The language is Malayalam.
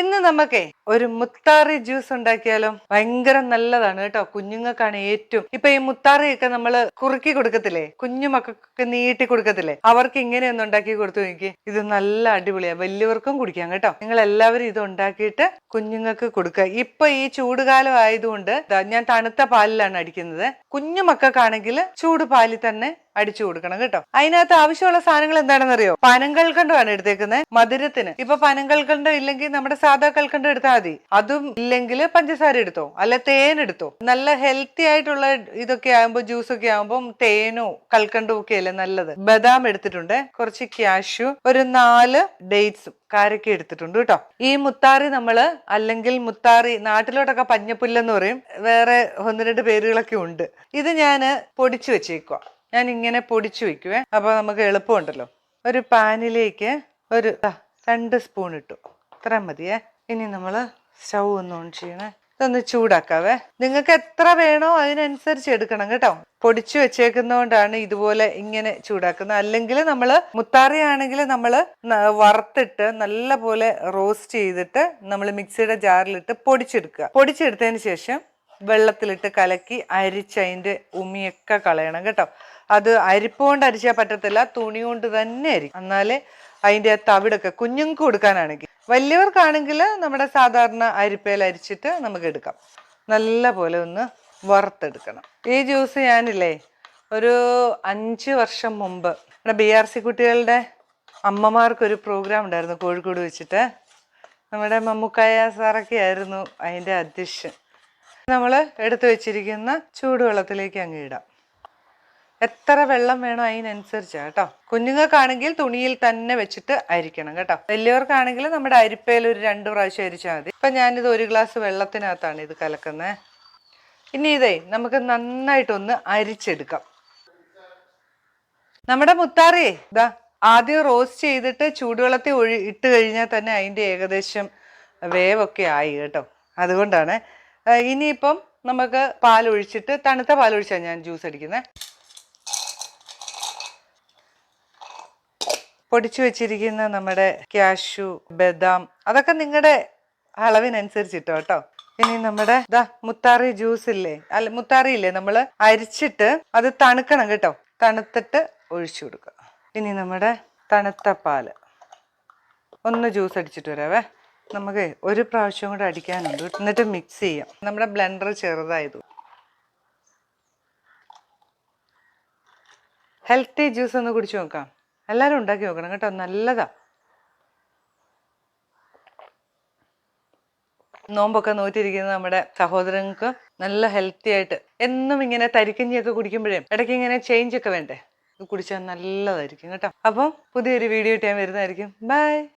ഇന്ന് നമുക്കേ ഒരു മുത്താറി ജ്യൂസ് ഉണ്ടാക്കിയാലോ ഭയങ്കര നല്ലതാണ് കേട്ടോ. കുഞ്ഞുങ്ങൾക്കാണ് ഏറ്റവും. ഇപ്പൊ ഈ മുത്താറിയൊക്കെ നമ്മൾ കുറുക്കി കൊടുക്കത്തില്ലേ? കുഞ്ഞു നീട്ടി കൊടുക്കത്തില്ലേ? അവർക്ക് ഇങ്ങനെയൊന്നും ഉണ്ടാക്കി കൊടുത്തു നോക്കി. ഇത് നല്ല അടിപൊളിയാ. വലിയവർക്കും കുടിക്കാം കേട്ടോ. നിങ്ങൾ എല്ലാവരും ഇത് ഉണ്ടാക്കിയിട്ട് കുഞ്ഞുങ്ങൾക്ക് കൊടുക്കുക. ഇപ്പൊ ഈ ചൂടുകാലം ആയതുകൊണ്ട് ഞാൻ തണുത്ത പാലിലാണ് അടിക്കുന്നത്. കുഞ്ഞു മക്കൾക്കാണെങ്കിൽ ചൂട് പാലിൽ തന്നെ അടിച്ചു കൊടുക്കണം കേട്ടോ. അതിനകത്ത് ആവശ്യമുള്ള സാധനങ്ങൾ എന്താണെന്ന് അറിയോ പനങ്കൽക്കണ്ടമാണ് എടുത്തേക്കുന്നത് മധുരത്തിന്. ഇപ്പൊ പനങ്കൽക്കണ്ടം ഇല്ലെങ്കിൽ നമ്മുടെ സാധാ കൽക്കണ്ടം എടുത്താൽ മതി. അതും ഇല്ലെങ്കിൽ പഞ്ചസാര എടുത്തോ? അല്ല തേൻ എടുത്തോ? നല്ല ഹെൽത്തി ആയിട്ടുള്ള ഇതൊക്കെ ആകുമ്പോൾ ജ്യൂസ് ഒക്കെ ആകുമ്പോൾ തേനോ കൽക്കണ്ടോ ഒക്കെ അല്ലേ നല്ലത്? ബദാം എടുത്തിട്ടുണ്ട്. കുറച്ച് ക്യാഷ്യൂ ഒരു നാല് ഡേറ്റ്സും കാരക്ക എടുത്തിട്ടുണ്ട് കേട്ടോ. ഈ മുത്താറി നമ്മൾ അല്ലെങ്കിൽ മുത്താറി നാട്ടിലോട്ടൊക്കെ പഞ്ഞപ്പുല്ലെന്ന് പറയും. വേറെ ഒന്ന് രണ്ട് പേരുകളൊക്കെ ഉണ്ട്. ഇത് ഞാൻ പൊടിച്ചു വെച്ചേക്കുക ഞാൻ ഇങ്ങനെ പൊടിച്ചു വെക്കുവേ. അപ്പൊ നമുക്ക് എളുപ്പമുണ്ടല്ലോ. ഒരു പാനിലേക്ക് ഒരു രണ്ട് സ്പൂൺ ഇട്ടു. ഇത്ര മതിയേ. ഇനി നമ്മൾ സ്റ്റൗ ഒന്ന് ഓൺ ചെയ്യണേ. ഇതൊന്ന് ചൂടാക്കാവേ. നിങ്ങൾക്ക് എത്ര വേണോ അതിനനുസരിച്ച് എടുക്കണം കേട്ടോ. പൊടിച്ചു വെച്ചേക്കുന്നതുകൊണ്ടാണ് ഇതുപോലെ ഇങ്ങനെ ചൂടാക്കുന്നത്. അല്ലെങ്കിൽ നമ്മൾ മുത്താറിയാണെങ്കിൽ നമ്മൾ വറുത്തിട്ട് നല്ല പോലെ റോസ്റ്റ് ചെയ്തിട്ട് നമ്മൾ മിക്സിയുടെ ജാറിലിട്ട് പൊടിച്ചെടുക്കുക. പൊടിച്ചെടുത്തതിന് ശേഷം വെള്ളത്തിലിട്ട് കലക്കി അരിച്ച് അതിന്റെ ഉമിയൊക്കെ കളയണം കേട്ടോ. അത് അരിപ്പ് കൊണ്ട് അരിച്ചാൽ പറ്റത്തില്ല തുണി കൊണ്ട് തന്നെ അരിക്കും. എന്നാലേ അതിന്റെ തവിടൊക്കെ കുഞ്ഞുങ്ങൾക്ക് കൊടുക്കാനാണെങ്കിൽ. വലിയവർക്കാണെങ്കിൽ നമ്മുടെ സാധാരണ അരിപ്പയിൽ അരിച്ചിട്ട് നമുക്ക് എടുക്കാം. നല്ല പോലെ ഒന്ന് വറുത്തെടുക്കണം. ഈ ജ്യൂസ് ഞാനില്ലേ ഒരു അഞ്ച് വർഷം മുമ്പ് നമ്മുടെ ബി ആർ സി കുട്ടികളുടെ അമ്മമാർക്കൊരു പ്രോഗ്രാം ഉണ്ടായിരുന്നു കോഴിക്കോട് വെച്ചിട്ട്. നമ്മുടെ മമ്മുക്കായ സാറൊക്കെ ആയിരുന്നു അതിന്റെ അധ്യക്ഷൻ. നമ്മൾ എടുത്തു വെച്ചിരിക്കുന്ന ചൂടുവെള്ളത്തിലേക്ക് അങ്ങ് ഇടാം. എത്ര വെള്ളം വേണോ അതിനനുസരിച്ചാണ് കേട്ടോ. കുഞ്ഞുങ്ങൾക്കാണെങ്കിൽ തുണിയിൽ തന്നെ വെച്ചിട്ട് അരിക്കണം കേട്ടോ. വലിയവർക്കാണെങ്കിൽ നമ്മുടെ അരിപ്പയിൽ ഒരു രണ്ട് പ്രാവശ്യം അരിച്ചാൽ മതി. ഇപ്പം ഞാനിത് ഒരു ഗ്ലാസ് വെള്ളത്തിനകത്താണ് ഇത് കലക്കുന്നത് ഇനി ഇതേ നമുക്ക് നന്നായിട്ടൊന്ന് അരിച്ചെടുക്കാം. നമ്മുടെ മുത്താറിയേ ഇതാ ആദ്യം റോസ്റ്റ് ചെയ്തിട്ട് ചൂടുവെള്ളത്തിൽ ഒഴി ഇട്ട് കഴിഞ്ഞാൽ തന്നെ അതിന്റെ ഏകദേശം വേവൊക്കെ ആയി കേട്ടോ. അതുകൊണ്ടാണ്. ഇനിയിപ്പം നമുക്ക് പാലൊഴിച്ചിട്ട് തണുത്ത പാലൊഴിച്ചാണ് ഞാൻ ജ്യൂസ് അടിക്കുന്നത് പൊടിച്ചു വെച്ചിരിക്കുന്ന നമ്മുടെ ക്യാഷു ബദാം അതൊക്കെ നിങ്ങളുടെ അളവിനനുസരിച്ചിട്ടോ കേട്ടോ ഇനി നമ്മുടെ ദാ മുത്താറി ജ്യൂസ് ഇല്ലേ? അല്ല മുത്താറി ഇല്ലേ? നമ്മൾ അരിച്ചിട്ട് അത് തണുക്കണം കേട്ടോ. തണുത്തിട്ട് ഒഴിച്ചു കൊടുക്കുക. ഇനി നമ്മുടെ തണുത്ത പാൽ. ഒന്ന് ജ്യൂസ് അടിച്ചിട്ട് വരാവേ. നമുക്ക് ഒരു പ്രാവശ്യം കൂടെ അടിക്കാനുണ്ട് എന്നിട്ട് മിക്സ് ചെയ്യാം. നമ്മുടെ ബ്ലെൻഡർ ചെറുതായത്. ഹെൽത്തി ജ്യൂസ് ഒന്ന് കുടിച്ചു നോക്കാം. എല്ലാവരും ഉണ്ടാക്കി നോക്കണം കേട്ടോ നല്ലതാ. നോമ്പൊക്കെ നോറ്റിരിക്കുന്ന നമ്മുടെ സഹോദരങ്ങൾക്ക് നല്ല ഹെൽത്തി ആയിട്ട് എന്നും ഇങ്ങനെ തരിക്കഞ്ഞിയൊക്കെ കുടിക്കുമ്പോഴേ ഇടയ്ക്ക് ഇങ്ങനെ ചേഞ്ച് ഒക്കെ വേണ്ടേ? കുടിച്ചാൽ നല്ലതായിരിക്കും കേട്ടോ. അപ്പം പുതിയൊരു വീഡിയോ ഇട്ട് ഞാൻ വരുന്നതായിരിക്കും. ബൈ